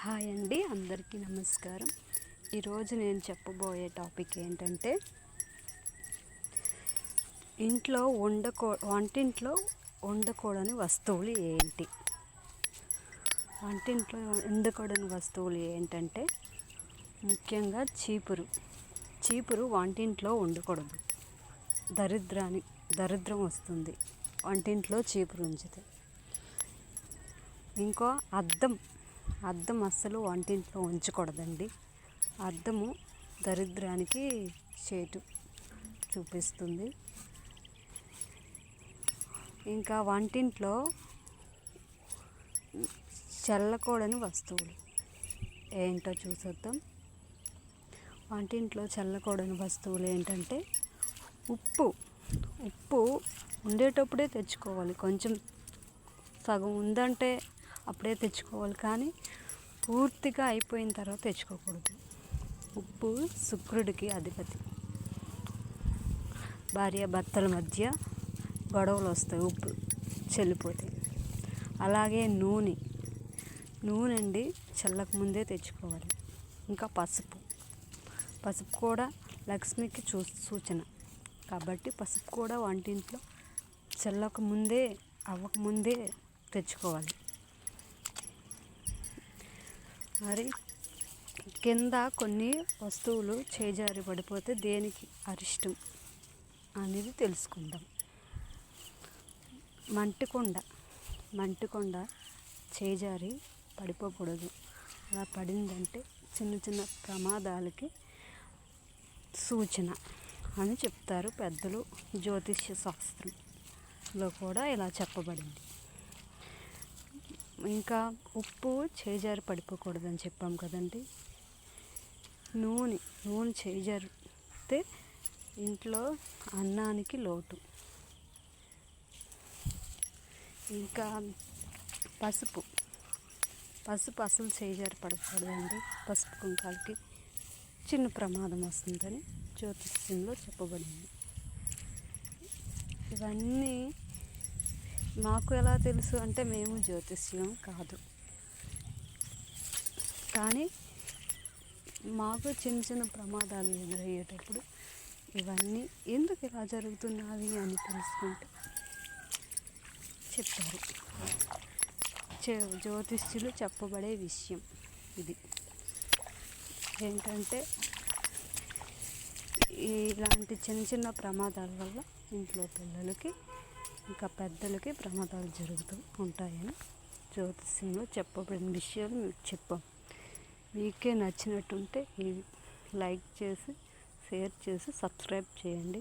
Hi అండి అందరికీ నమస్కారం. ఈరోజు నేను చెప్పబోయే టాపిక్ ఏంటంటే ఇంట్లో వండకూ వంటింట్లో వండకూడని వస్తువులు ఏంటి? వంటింట్లో వండకూడని వస్తువులు ఏంటంటే ముఖ్యంగా చీపురు. చీపురు వంటింట్లో వండకూడదు. దరిద్రాన్ని దరిద్రం వస్తుంది. వంటింట్లో చీపురు ఉంచితే. ఇంకో అద్దం. అద్దం అస్సలు వంటింట్లో ఉంచకూడదండి. అద్దము దరిద్రానికి చేటు చూపిస్తుంది. ఇంకా వంటింట్లో చల్లకూడని వస్తువులు ఏంటో చూసేద్దాం. వంటింట్లో చల్లకూడని వస్తువులు ఏంటంటే ఉప్పు. ఉప్పు ఉండేటప్పుడే తెచ్చుకోవాలి. కొంచెం సగం ఉందంటే అప్పుడే తెచ్చుకోవాలి. కానీ పూర్తిగా అయిపోయిన తర్వాత తెచ్చుకోకూడదు. ఉప్పు శుక్రుడికి అధిపతి. భార్య భర్తల మధ్య గొడవలు వస్తాయి. ఉప్పు చెల్లిపోతే. అలాగే నూనె. నూనె అండి చల్లక ముందే తెచ్చుకోవాలి. ఇంకా పసుపు. పసుపు కూడా లక్ష్మికి చూ సూచన. కాబట్టి పసుపు కూడా వంటింట్లో చల్లక ముందే అవ్వకముందే తెచ్చుకోవాలి. మరి కింద కొన్ని వస్తువులు చేజారి పడిపోతే దేనికి అరిష్టం అనేది తెలుసుకుందాం. మంటికొండ మంటికొండ చేజారి పడిపోకూడదు. అలా పడిందంటే చిన్న చిన్న ప్రమాదాలకి సూచన అని చెప్తారు పెద్దలు జ్యోతిష్య శాస్త్రంలో కూడా ఇలా చెప్పబడింది. ఇంకా ఉప్పు చేజారి పడిపోకూడదని చెప్పాం కదండి. నూనె నూనె చేజారితే ఇంట్లో అన్నానికి లోటు. ఇంకా పసుపు పసుపు అసలు చేజారి పడకూడదండి. పసుపు కుంకాలకి చిన్న ప్రమాదం వస్తుందని జ్యోతిష్యంలో చెప్పబడింది. ఇవన్నీ మాకు ఎలా తెలుసు అంటే మేము జ్యోతిష్యం కాదు. కానీ మాకు చిన్న చిన్న ప్రమాదాలు ఎదురయ్యేటప్పుడు ఇవన్నీ ఎందుకు ఇలా జరుగుతున్నవి అని తెలుసుకుంటే చెప్పారు. జ్యోతిష్యులు చెప్పబడే విషయం ఇది. ఏంటంటే ఇలాంటి చిన్న చిన్న ప్రమాదాల వల్ల ఇంట్లో పిల్లలకి ఇంకా పెద్దలకి ప్రమాదాలు జరుగుతూ ఉంటాయని జ్యోతిష్యంలో చెప్పబడిన విషయాలు మీకు చెప్పాం. మీకే నచ్చినట్టుంటే ఈ లైక్ చేసి షేర్ చేసి సబ్స్క్రైబ్ చేయండి.